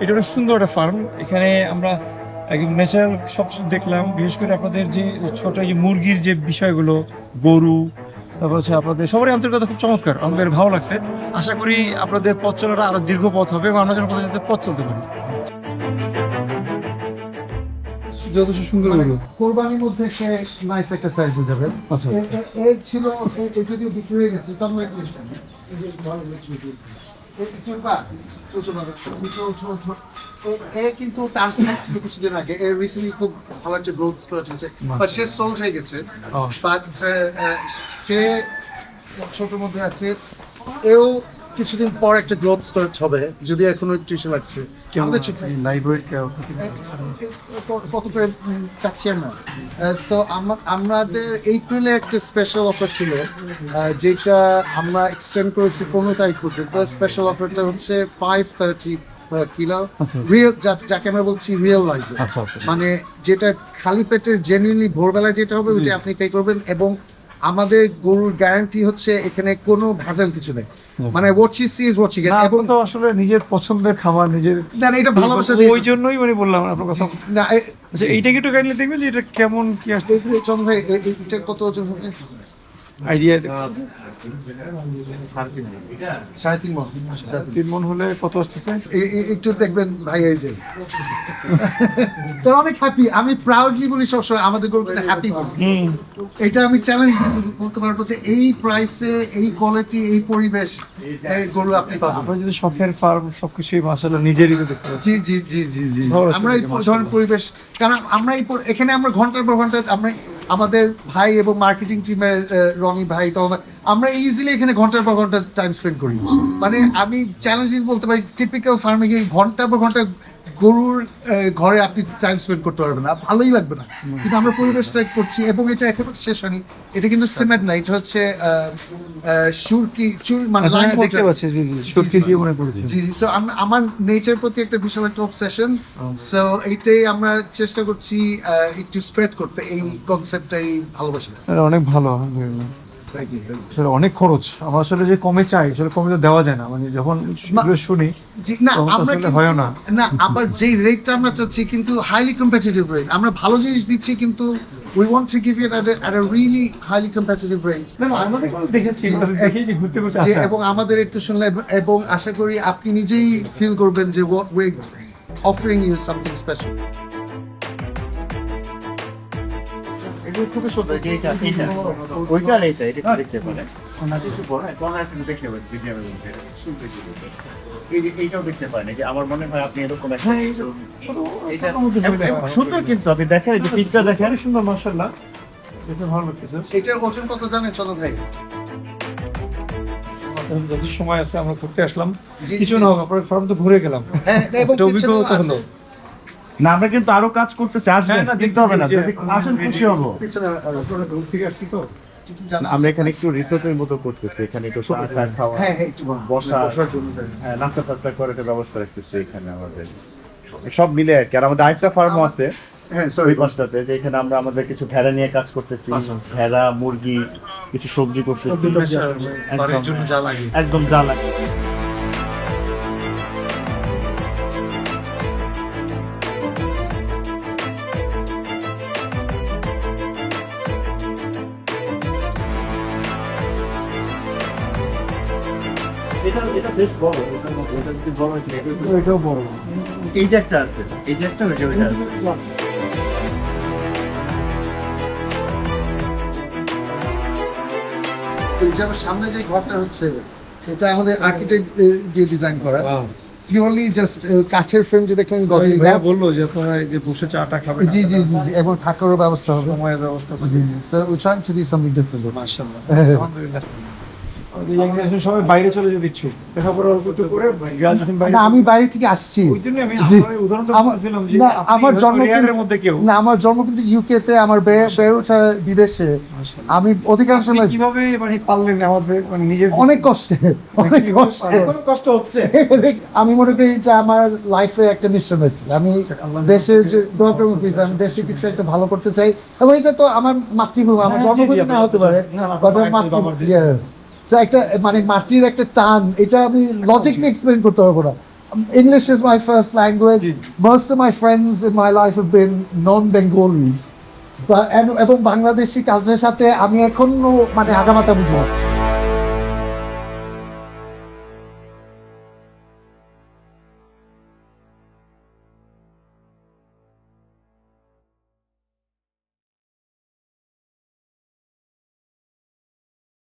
এটা একটা সুন্দর একটা ফার্ম এখানে আমরা একদম ন্যাচারাল সব কিছু দেখলাম বিশেষ করে আপনাদের যে ছোট যে মুরগির যে বিষয়গুলো গরু তারপর হচ্ছে আপনাদের সবারই আন্তরিকতা খুব চমৎকার আমাদের ভালো লাগছে আশা করি আপনাদের পথ চলাটা আরও দীর্ঘ পথ হবে এবং আমরা যেন সাথে পথ চলতে পারি যথেষ্ট সুন্দর গরু কোরবানির মধ্যে সে নাইস একটা সাইজ হয়ে যাবে আচ্ছা এই ছিল এ- এ যদিও বিক্রি হয়ে গেছে এ- এ। এ- এ কিন্তু তার সিরিজ কিন্তু কিছুদিন আগে। এর রিসেন্টলি খুব ভালো একটা গ্রোথ স্পার্ট হয়েছে। বাট সে সোল্ড হয়ে গেছে। বাট সে ছোট মধ্যে আছে। এও কিছুদিন পর একটা গ্রোথ স্পার্ট হবে যদি এখনও একটু ইসে লাগছে। কত করে চাচ্ছি আমরা? সো আমাদের এপ্রিলে একটা স্পেশাল অফার ছিল যেটা আমরা এক্সটেন্ড করেছি পনেরো তারিখ পর্যন্ত। স্পেশাল অফারটা হচ্ছে ফাইভ থার্টি কিলো। রিয়েল যাকে আমরা বলছি রিয়েল লাইফ আচ্ছা আচ্ছা। মানে যেটা খালি পেটে জেনুইনলি ভোরবেলা যেটা হবে ওইটা আপনি পে করবেন এবং আমাদের গরুর গ্যারান্টি হচ্ছে এখানে কোনো ভেজাল কিছু নেই। মানে watch is she is watching না এবং তো আসলে নিজের পছন্দের খাবার নিজের না এটা ভালোবাসা ওই জন্যই মানে বললাম আপনার কথা। না আচ্ছা এইটাকে একটু কাইন্ডলি দেখবেন যে এটা কেমন কি আসছে চন্দ্র ভাই এটা কত আইডিয়া সাড়ে তিন মন তিন মন হলে কত আসতেছে? একটু দেখবেন ভাই তো অনেক হ্যাপি আমি প্রাউডলি বলি সবসময় আমাদের গরুটা হ্যাপি গরু। এটা আমি চ্যালেঞ্জ বলতে পারব যে এই প্রাইসে এই কোয়ালিটি এই পরিবেশ এই গরু আপনি পাবেন। যদি শখের ফার্ম সবকিছুই মাসাল্লাহ নিজেরই তো দেখতে জি জি জি জি জি। আমরা এই ধরনের পরিবেশ কারণ আমরা এই এখানে আমরা ঘণ্টার পর ঘণ্টা আমরা আমাদের ভাই এবং মার্কেটিং টিমের রনি ভাই তো আমরা- ইজিলি এখানে ঘণ্টার পর ঘণ্টা টাইম স্পেন্ড করি। মানে আমি চ্যালেঞ্জিং বলতে পারি টিপিক্যাল ফার্মিং এ ঘণ্টার পর ঘণ্টা গরুর ঘরে আপনি টাইম স্পেন্ড করতে পারবেন না। ভালোই লাগবে না। কিন্তু আমরা পরিবেশটা করছি এবং এটা একেবারে শেষ হয়নি। এটা কিন্তু সিমেন্ট না এটা হচ্ছে সুরকি চুর মানে আচ্ছা, lime দেখতে পাচ্ছি জি জি সত্যি দিয়ে করেছি জি জি সো আমার নেচার প্রতি একটা বিশাল একটা অবসেশন সো এইটাই আমরা চেষ্টা করছি একটু স্প্রেড করতে। এই কনসেপ্টটা এই ভালোবাসা অনেক ভালো আসলে অনেক খরচ। আমার আসলে যে কমে চাই আসলে কমে তো দেওয়া যায় না। মানে যখন শুনি জি না আমরা না। না আবার যেই রেটটা আমরা চাচ্ছি কিন্তু হাইলি কম্পিটিটিভ রেট আমরা ভালো জিনিস দিচ্ছি কিন্তু we want to give it at a really highly competitive rate দেখেছি দেখি যে ঘুরতে ঘুরতে যে আসা। এবং আমাদের একটু শুনলে এবং আশা করি আপনি নিজেই ফিল করবেন যে what we offering you something special খুবই সুন্দর যে এটা এটা ওইটা আর এটা দেখতে পারেন ওনার কিছু বড় দেখতে পারেন ভিডিওর মধ্যে সুন্দর সুন্দর এইটাও দেখতে পারেন যে আমার মনে হয় আপনি এরকম একটা হ্যাঁ, এই যে কিছু- এটা ছোটোর মধ্যে এবং- চলে এবং যাওয়া। সুন্দর কিন্তু আপনি দেখেন যে পিকটা দেখেন সুন্দর মার্শাল্লাহ দেখতে ভালো লাগতেছে এটার ওজন কত জানেন চলো ভাই এখন যদি সময় আছে আমরা ঘুরতে আসলাম কিছু না হোক আপনার ফার্ম তো ঘুরে গেলাম হ্যাঁ এবং অভিজ্ঞতা হলো না আমরা কিন্তু আরও কাজ করতেছি আসবেন হ্যাঁ, না, দেখতে হবে না যদি আসেন খুশি হব। আমরা এখানে একটু রিসোর্টের মতো করতেছি এখানে একটু চা খাওয়া হ্যাঁ হ্যাঁ একটু বসা বসার জন্য হ্যাঁ নাস্তা টাস্তা করে একটা ব্যবস্থা রাখতেছি এখানে আমাদের। সব মিলে আর কি আর আমাদের আরেকটা ফার্মও আছে হ্যাঁ ওই যে এখানে আমরা আমাদের কিছু ভেড়া নিয়ে কাজ করতেছি আচ্ছা, আচ্ছা। ভেড়া মুরগি কিছু সবজি করতেছি। বাড়ির জন্য যা লাগে। একদম যা লাগে। এটা এটা বেশ বড় এটা যদি বড় এটা- এটাও বড়। এই যে একটা আছে এই যে একটা ওইটা আছে। যে সামনে যে ঘরটা হচ্ছে এটা আমাদের আর্কিটেক্ট দিয়ে ডিজাইন করা। পিওরলি জাস্ট কাঠের ফ্রেম যে দেখলেন বলল যে আপনারা এই যে বসে চাটা খাবেন জি জি জি জি, এবং থাকারও ব্যবস্থা হবে। সময়ের ব্যবস্থা we're trying to do something different. মাশাআল্লাহ। আলহামদুলিল্লাহ। সবাই বাইরে চলে যেতে ইচ্ছুক। লেখাপড়া অল্প একটু করে গ্রাজুয়েশন বাইরে না আমি বাইরে থেকে আসছি। ওই জন্য আমি জি। আপনার এই উদাহরণটা আমার- বলছিলাম যে না, আপনি আমার হয়তো জন্ম মধ্যে কেউ। না আমার জন্ম কিন্তু ইউকে তে আমার বেড়ে বেড়ে বিদেশে। আমি অধিকাংশ কীভাবে মানে পারলেন আমাদের মানে নিজের অনেক কষ্টে অনেক কষ্টে। কষ্ট হচ্ছে? আমি মনে করি এটা আমার লাইফে একটা মিশন আমি দেশের যে দোয়া আমি দেশে কিছু একটা ভালো করতে চাই। এবং এটা তো আমার মাতৃভূমি আমার হ্যাঁ, জন্মভূমি না হতে পারে মানে মাটির একটা টান এটা আমি লজিকলি এক্সপ্লেন করতে পারব না। English first language most of my friends in my life have been non এবং বাংলাদেশি কালচারের সাথে আমি এখনও মানে হাঁটা মাথা